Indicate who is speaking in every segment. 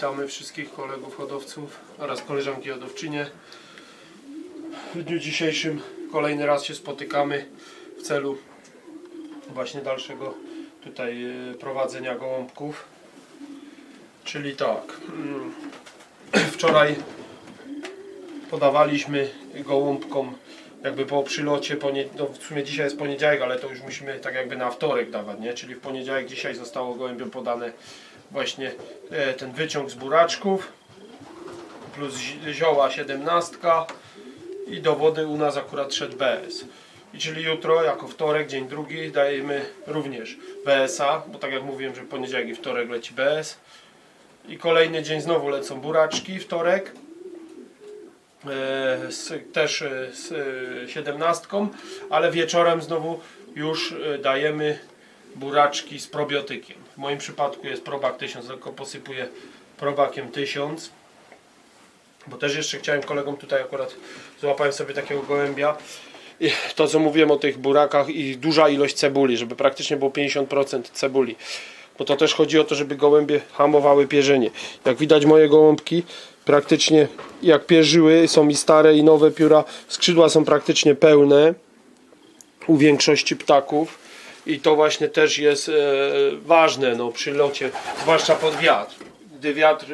Speaker 1: Witamy wszystkich kolegów hodowców oraz koleżanki hodowczynie. W dniu dzisiejszym kolejny raz się spotykamy w celu właśnie dalszego tutaj e, prowadzenia gołąbków. Czyli tak, mm, wczoraj podawaliśmy gołąbkom jakby po przylocie, no w sumie dzisiaj jest poniedziałek, ale to już musimy tak jakby na wtorek dawać, nie? Czyli w poniedziałek dzisiaj zostało gołębiom podane właśnie e, ten wyciąg z buraczków plus zi- zioła 17 i do wody u nas akurat szedł BS. I czyli jutro, jako wtorek, dzień drugi, dajemy również BS-a, bo tak jak mówiłem, że poniedziałek i wtorek leci BS. I kolejny dzień znowu lecą buraczki, wtorek. E, z, też e, z e, 17, ale wieczorem znowu już dajemy buraczki z probiotykiem. W moim przypadku jest probak 1000, tylko posypuję probakiem 1000. Bo też jeszcze chciałem kolegom tutaj akurat złapałem sobie takiego gołębia. To co mówiłem o tych burakach i duża ilość cebuli, żeby praktycznie było 50% cebuli. Bo to też chodzi o to, żeby gołębie hamowały pierzenie. Jak widać moje gołąbki praktycznie jak pierzyły, są i stare i nowe pióra, skrzydła są praktycznie pełne u większości ptaków i to właśnie też jest e, ważne no, przy locie, zwłaszcza pod wiatr. Gdy wiatr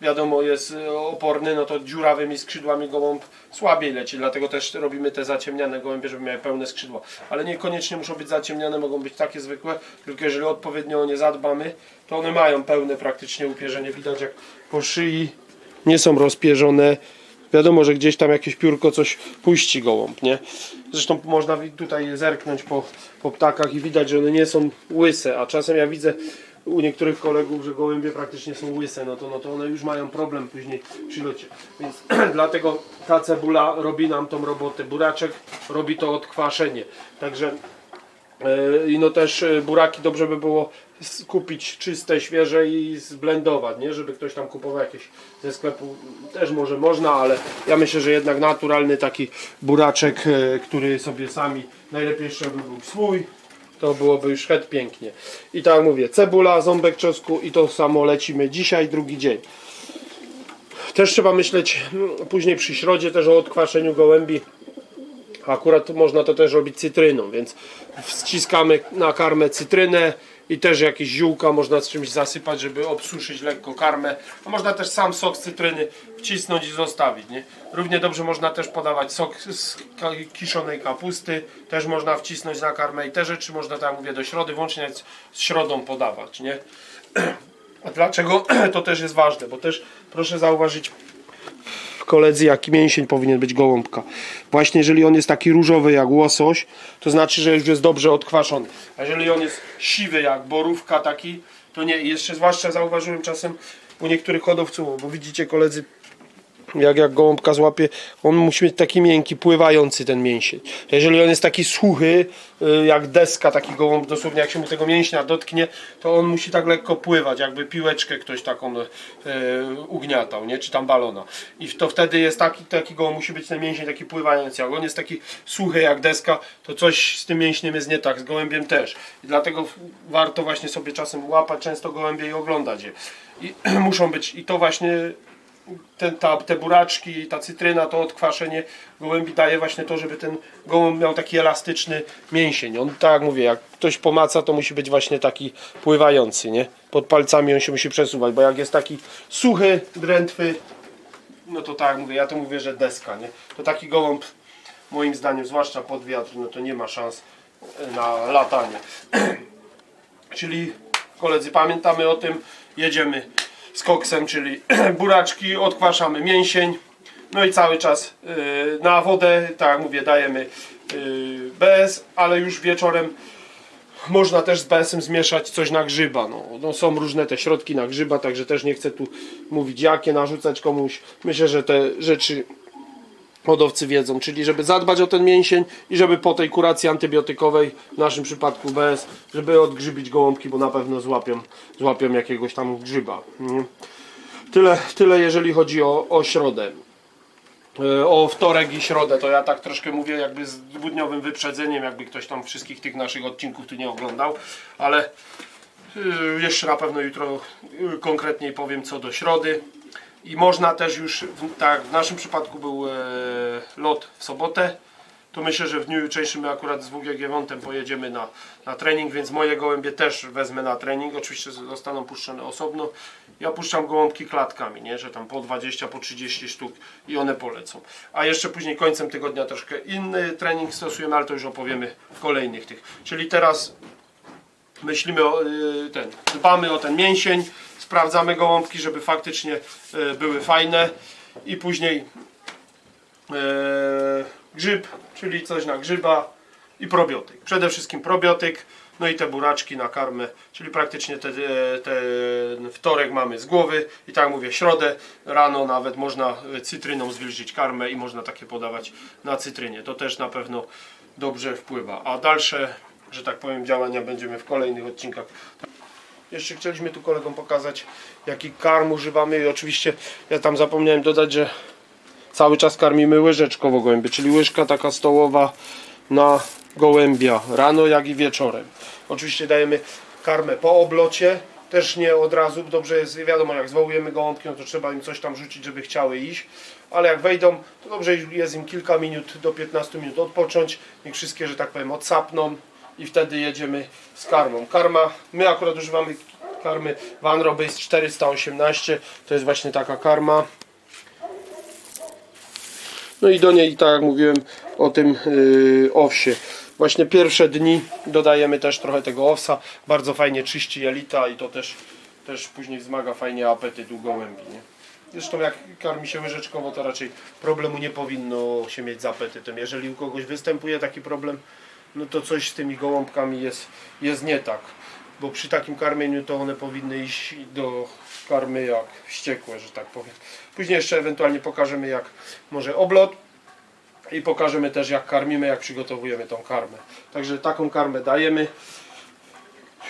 Speaker 1: wiadomo jest e, oporny, no to dziurawymi skrzydłami gołąb słabiej leci, dlatego też robimy te zaciemniane gołębie, żeby miały pełne skrzydła. Ale niekoniecznie muszą być zaciemniane, mogą być takie zwykłe, tylko jeżeli odpowiednio o nie zadbamy, to one mają pełne praktycznie upierzenie. Widać jak po szyi nie są rozpierzone. Wiadomo, że gdzieś tam jakieś piórko coś puści gołąb, nie? Zresztą można tutaj zerknąć po, po ptakach i widać, że one nie są łyse, a czasem ja widzę u niektórych kolegów, że gołębie praktycznie są łyse, no to, no to one już mają problem później przy locie. Więc dlatego ta cebula robi nam tą robotę. Buraczek robi to odkwaszenie. Także I no też e, buraki dobrze by było kupić czyste, świeże i zblendować, nie? Żeby ktoś tam kupował jakieś ze sklepu, też może można, ale ja myślę, że jednak naturalny taki buraczek, e, który sobie sami, najlepiej jeszcze by był swój, to byłoby już het pięknie. I tak mówię, cebula, ząbek czosnku i to samo lecimy dzisiaj, drugi dzień. Też trzeba myśleć mm, później przy środzie też o odkwaszeniu gołębi. Akurat można to też robić cytryną, więc wciskamy na karmę cytrynę i też jakieś ziółka można z czymś zasypać, żeby obsuszyć lekko karmę. A można też sam sok z cytryny wcisnąć i zostawić. Nie? Równie dobrze można też podawać sok z kiszonej kapusty, też można wcisnąć na karmę i te rzeczy można, tak jak mówię, do środy, włącznie z środą podawać. Nie? A dlaczego to też jest ważne? Bo też proszę zauważyć, koledzy, jaki mięsień powinien być gołąbka. Właśnie jeżeli on jest taki różowy jak łosoś, to znaczy, że już jest dobrze odkwaszony. A jeżeli on jest siwy jak borówka taki, to nie. Jeszcze zwłaszcza zauważyłem czasem u niektórych hodowców, bo widzicie koledzy, jak, jak gołąbka złapie, on musi mieć taki miękki, pływający ten mięsień. Jeżeli on jest taki suchy, y, jak deska, taki gołąb, dosłownie jak się mu tego mięśnia dotknie, to on musi tak lekko pływać, jakby piłeczkę ktoś taką y, ugniatał, nie? czy tam balona. I to wtedy jest taki, taki gołąb, musi być ten mięsień taki pływający. Jak on jest taki suchy jak deska, to coś z tym mięśniem jest nie tak, z gołębiem też. I dlatego warto właśnie sobie czasem łapać często gołębie i oglądać je. I muszą być, i to właśnie ten, ta, te buraczki, ta cytryna, to odkwaszenie gołębi daje właśnie to, żeby ten gołąb miał taki elastyczny mięsień. On, tak jak mówię, jak ktoś pomaca, to musi być właśnie taki pływający, nie? Pod palcami on się musi przesuwać, bo jak jest taki suchy, drętwy, no to tak mówię, ja to mówię, że deska, nie? To taki gołąb, moim zdaniem, zwłaszcza pod wiatr, no to nie ma szans e, na latanie. Czyli koledzy, pamiętamy o tym, jedziemy z koksem, czyli buraczki, odkwaszamy mięsień, no i cały czas yy, na wodę, tak jak mówię, dajemy yy, bez, ale już wieczorem można też z BS-em zmieszać coś na grzyba. No, no są różne te środki na grzyba, także też nie chcę tu mówić jakie, narzucać komuś. Myślę, że te rzeczy hodowcy wiedzą, czyli żeby zadbać o ten mięsień i żeby po tej kuracji antybiotykowej, w naszym przypadku BS, żeby odgrzybić gołąbki, bo na pewno złapią, złapią jakiegoś tam grzyba. Tyle, tyle jeżeli chodzi o, o środę. E, O wtorek i środę to ja tak troszkę mówię jakby z dwudniowym wyprzedzeniem, jakby ktoś tam wszystkich tych naszych odcinków tu nie oglądał, ale Yy, Jeszcze na pewno jutro yy, konkretniej powiem co do środy. I można też już, w- tak w naszym przypadku był e, lot w sobotę. Tu myślę, że w dniu jutrzejszym my akurat z WGG Wontem pojedziemy na, na trening, więc moje gołębie też wezmę na trening. Oczywiście zostaną puszczone osobno. Ja puszczam gołąbki klatkami, nie? że tam po 20, po 30 sztuk i one polecą. A jeszcze później końcem tygodnia troszkę inny trening stosujemy, ale to już opowiemy w kolejnych tych. Czyli teraz myślimy o y, ten, dbamy o ten mięsień, sprawdzamy gołąbki, żeby faktycznie y, były fajne i później e, grzyb, czyli coś na grzyba i probiotyk. Przede wszystkim probiotyk, no i te buraczki na karmę, czyli praktycznie te, ten wtorek mamy z głowy i tak mówię, środę rano nawet można cytryną zwilżyć karmę i można takie podawać na cytrynie. To też na pewno dobrze wpływa. A dalsze, że tak powiem, działania będziemy w kolejnych odcinkach. Jeszcze chcieliśmy tu kolegom pokazać, jaki karm używamy i oczywiście ja tam zapomniałem dodać, że cały czas karmimy łyżeczkowo gołębie, czyli łyżka taka stołowa na gołębia, rano jak i wieczorem. Oczywiście dajemy karmę po oblocie, też nie od razu, dobrze jest, wiadomo jak zwołujemy gołąbki, no to trzeba im coś tam rzucić, żeby chciały iść, ale jak wejdą, to dobrze jest im kilka minut do 15 minut odpocząć, niech wszystkie, że tak powiem, odsapną i wtedy jedziemy z karmą. Karma, my akurat używamy karmy Van Robase 418, to jest właśnie taka karma. No i do niej, tak jak mówiłem o tym yy, owsie. Właśnie pierwsze dni dodajemy też trochę tego owsa. Bardzo fajnie czyści jelita i to też, też później wzmaga fajnie apetyt u gołębi. Nie? Zresztą jak karmi się łyżeczkowo, to raczej problemu nie powinno się mieć z apetytem. Jeżeli u kogoś występuje taki problem, no to coś z tymi gołąbkami jest, jest nie tak. Bo przy takim karmieniu to one powinny iść do karmy jak wściekłe, że tak powiem. Później jeszcze ewentualnie pokażemy jak może oblot i pokażemy też jak karmimy, jak przygotowujemy tą karmę. Także taką karmę dajemy.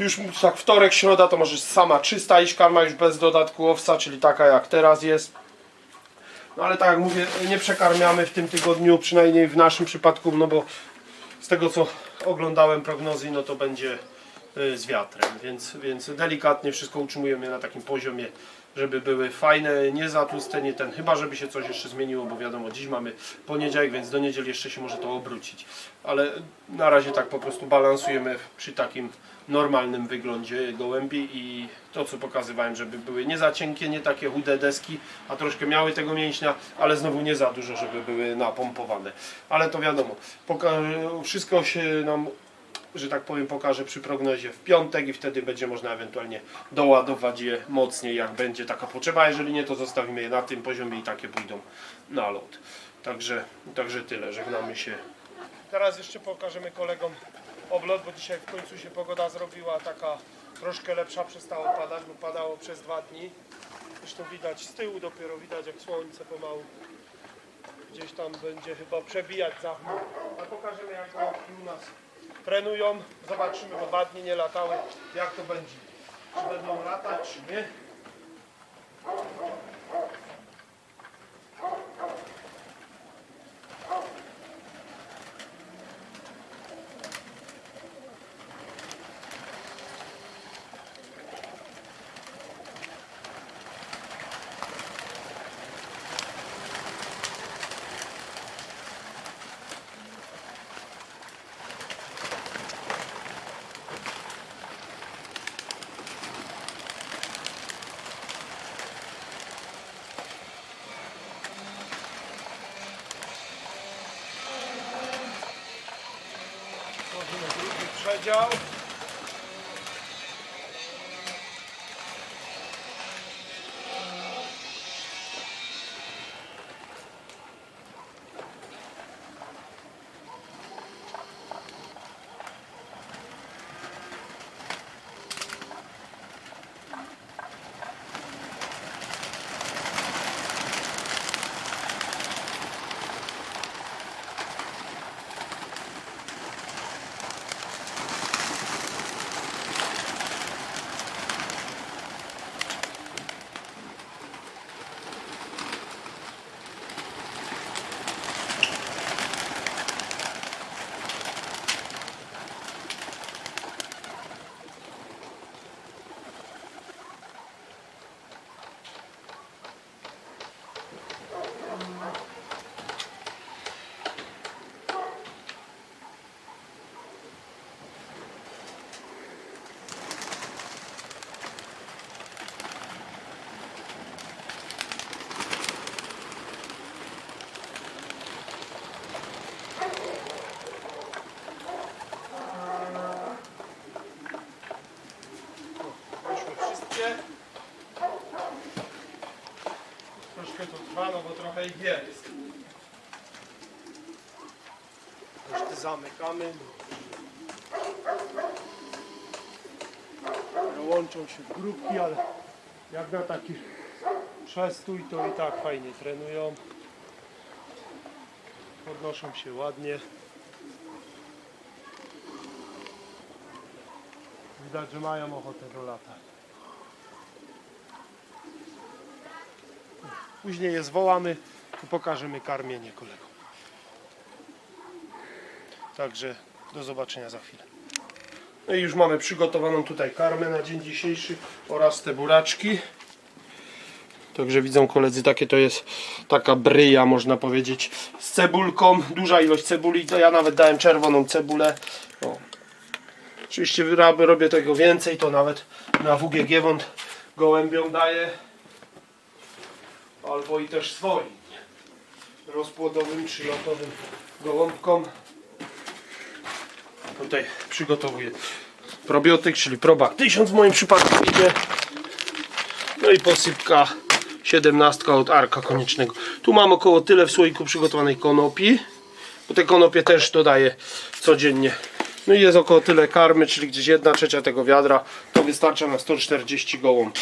Speaker 1: Już tak wtorek, środa to może sama czysta iść karma już bez dodatku owsa, czyli taka jak teraz jest. No ale tak jak mówię, nie przekarmiamy w tym tygodniu, przynajmniej w naszym przypadku, no bo z tego co oglądałem prognozy, no to będzie y, z wiatrem, więc, więc delikatnie wszystko utrzymujemy na takim poziomie, żeby były fajne, nie za tłuste, nie ten, chyba żeby się coś jeszcze zmieniło, bo wiadomo, dziś mamy poniedziałek, więc do niedzieli jeszcze się może to obrócić, ale na razie tak po prostu balansujemy przy takim normalnym wyglądzie gołębi i to co pokazywałem, żeby były nie za cienkie, nie takie chude deski, a troszkę miały tego mięśnia, ale znowu nie za dużo, żeby były napompowane. Ale to wiadomo, wszystko się nam że tak powiem, pokażę przy prognozie w piątek i wtedy będzie można ewentualnie doładować je mocniej, jak będzie taka potrzeba. Jeżeli nie, to zostawimy je na tym poziomie i takie pójdą na lot. Także, także tyle, żegnamy się. Teraz jeszcze pokażemy kolegom oblot, bo dzisiaj w końcu się pogoda zrobiła taka troszkę lepsza, przestało padać, bo padało przez dwa dni. Zresztą widać z tyłu dopiero widać jak słońce pomału gdzieś tam będzie chyba przebijać za chmur. A pokażemy jak gołąbki u nas trenują. Zobaczymy, bo dwa dni nie latały, jak to będzie. Czy będą latać, czy nie. W drugi ich jest. Reszty zamykamy. Łączą się w grupki, ale jak na taki przestój to i tak fajnie trenują. Podnoszą się ładnie. Widać, że mają ochotę do lata. Później je zwołamy i pokażemy karmienie kolegom. Także do zobaczenia za chwilę. No i już mamy przygotowaną tutaj karmę na dzień dzisiejszy oraz te buraczki. Także widzą koledzy, takie to jest taka bryja, można powiedzieć, z cebulką. Duża ilość cebuli, to ja nawet dałem czerwoną cebulę. O. Oczywiście robię, tego więcej, to nawet na WGG wąt gołębiom daję. Albo i też swoim. Rozpłodowym czy lotowym gołąbkom. Tutaj przygotowuję probiotyk, czyli probak 1000 w moim przypadku idzie. No i posypka 17 od arka koniecznego. Tu mam około tyle w słoiku przygotowanej konopi. Bo te konopie też dodaję codziennie. No i jest około tyle karmy, czyli gdzieś 1 trzecia tego wiadra. To wystarcza na 140 gołąb.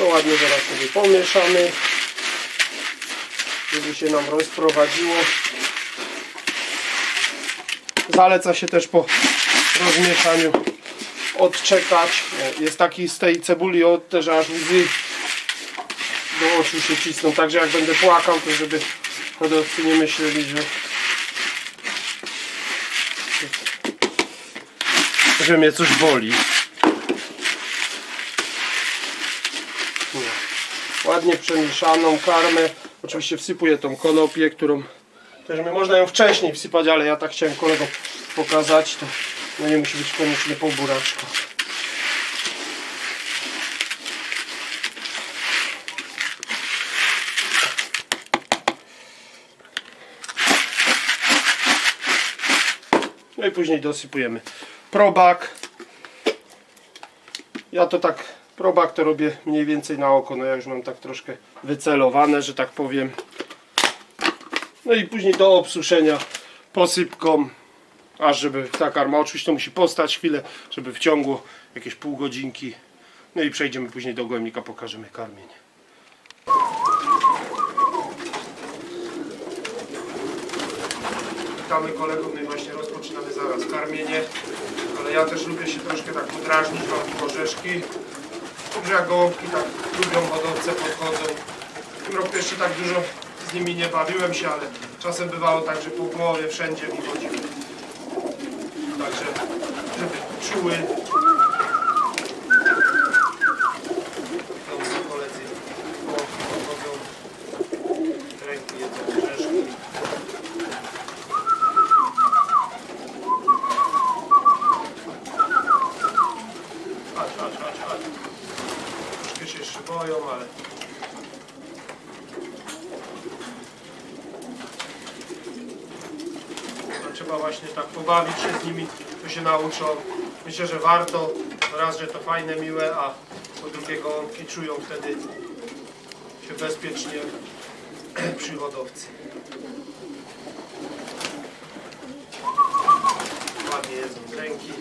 Speaker 1: To ładnie zaraz sobie pomieszamy. Żeby się nam rozprowadziło. Zaleca się też po rozmieszaniu odczekać. Jest taki z tej cebuli od też aż łzy do oczu się cisną. Także jak będę płakał, to żeby hodowcy nie myśleli, że że mnie coś boli. Ładnie przemieszaną karmę. Oczywiście wsypuję tą konopię, którą też my można ją wcześniej wsypać, ale ja tak chciałem kolegom pokazać. To no nie musi być koniecznie po buraczku. No i później dosypujemy probak. Ja to tak, probak to robię mniej więcej na oko, no ja już mam tak troszkę wycelowane, że tak powiem. No i później do obsuszenia posypką, aż żeby ta karma oczywiście musi postać chwilę, żeby wciągło jakieś pół godzinki. No i przejdziemy później do gołębnika, pokażemy karmienie. Witamy kolegów, no i właśnie rozpoczynamy zaraz karmienie, ale ja też lubię się troszkę tak podrażnić, mam tu Dobrze jak tak lubią hodowce, podchodzą. W tym roku jeszcze tak dużo z nimi nie bawiłem się, ale czasem bywało tak, że po głowie wszędzie mi chodziły. Także, żeby czuły. Tam są koledzy gołąbki podchodzą, ręki jedzą orzeszki. Chodź, chodź, chodź, chodź. Troszkę się jeszcze boją, ale... No, trzeba pobawić się z nimi, to się nauczą. Myślę, że warto. Raz, że to fajne, miłe, a po drugie gołąbki czują wtedy się bezpiecznie przy hodowcy. Ładnie jedzą z ręki.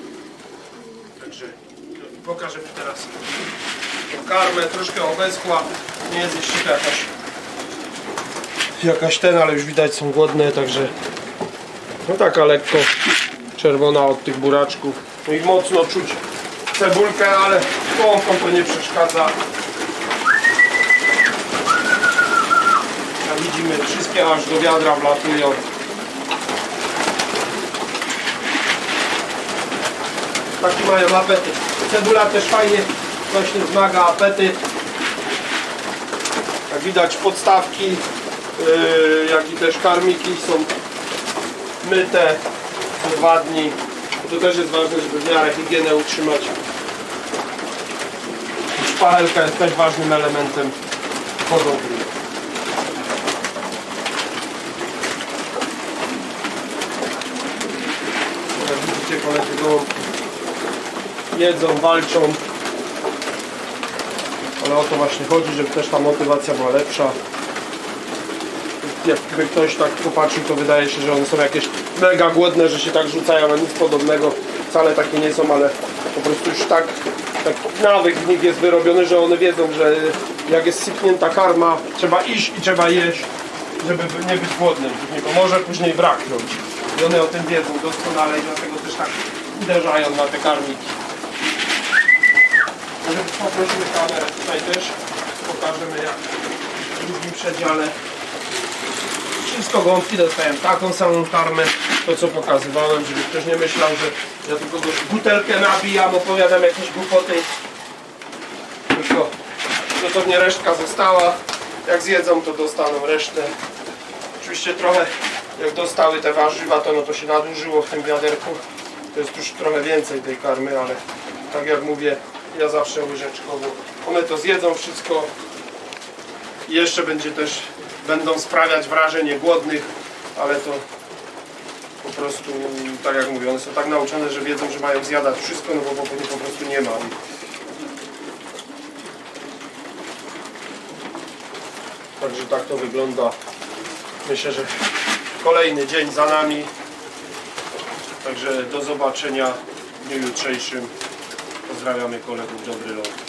Speaker 1: Także pokażę Ci teraz karmę, troszkę obeschła, nie jest jeszcze jakaś jakaś ten, ale już widać są głodne, także no taka lekko czerwona od tych buraczków. No i mocno czuć cebulkę, ale połąką to nie przeszkadza. Jak widzimy, wszystkie aż do wiadra wlatują. Taki mają apetyt. Cebula też fajnie właśnie wzmaga apetyt. Jak widać podstawki, yy, jak i też karmiki są myte co dwa dni. To też jest ważne, żeby w miarę higienę utrzymać. Szpachelka jest też ważnym elementem hodowli. Jak widzicie koledzy gołąbki jedzą, walczą. Ale o to właśnie chodzi, żeby też ta motywacja była lepsza. Jakby ktoś tak popatrzył, to wydaje się, że one są jakieś mega głodne, że się tak rzucają, a nic podobnego. Wcale takie nie są, ale po prostu już tak, tak nawyk w nich jest wyrobiony, że one wiedzą, że jak jest sypnięta karma, trzeba iść i trzeba jeść, żeby nie być głodnym. Później, bo może później braknąć. I one o tym wiedzą doskonale i dlatego też tak uderzają na te karmiki. Może poprosimy kamerę tutaj też. Pokażemy jak w drugim przedziale. Wszystko gąbki dostałem taką samą karmę, to co pokazywałem, żeby ktoś nie myślał, że ja tylko butelkę nabijam, opowiadam jakieś głupoty. Tylko dosłownie resztka została. Jak zjedzą, to dostaną resztę. Oczywiście trochę, jak dostały te warzywa, to no to się nadużyło w tym wiaderku. To jest już trochę więcej tej karmy, ale tak jak mówię, ja zawsze łyżeczkowo. One to zjedzą wszystko. I jeszcze będzie też, będą sprawiać wrażenie głodnych, ale to po prostu, tak jak mówię, one są tak nauczone, że wiedzą, że mają zjadać wszystko, no bo po, po prostu nie ma. Także tak to wygląda. Myślę, że kolejny dzień za nami. Także do zobaczenia w dniu jutrzejszym. Pozdrawiamy kolegów. Dobry lot.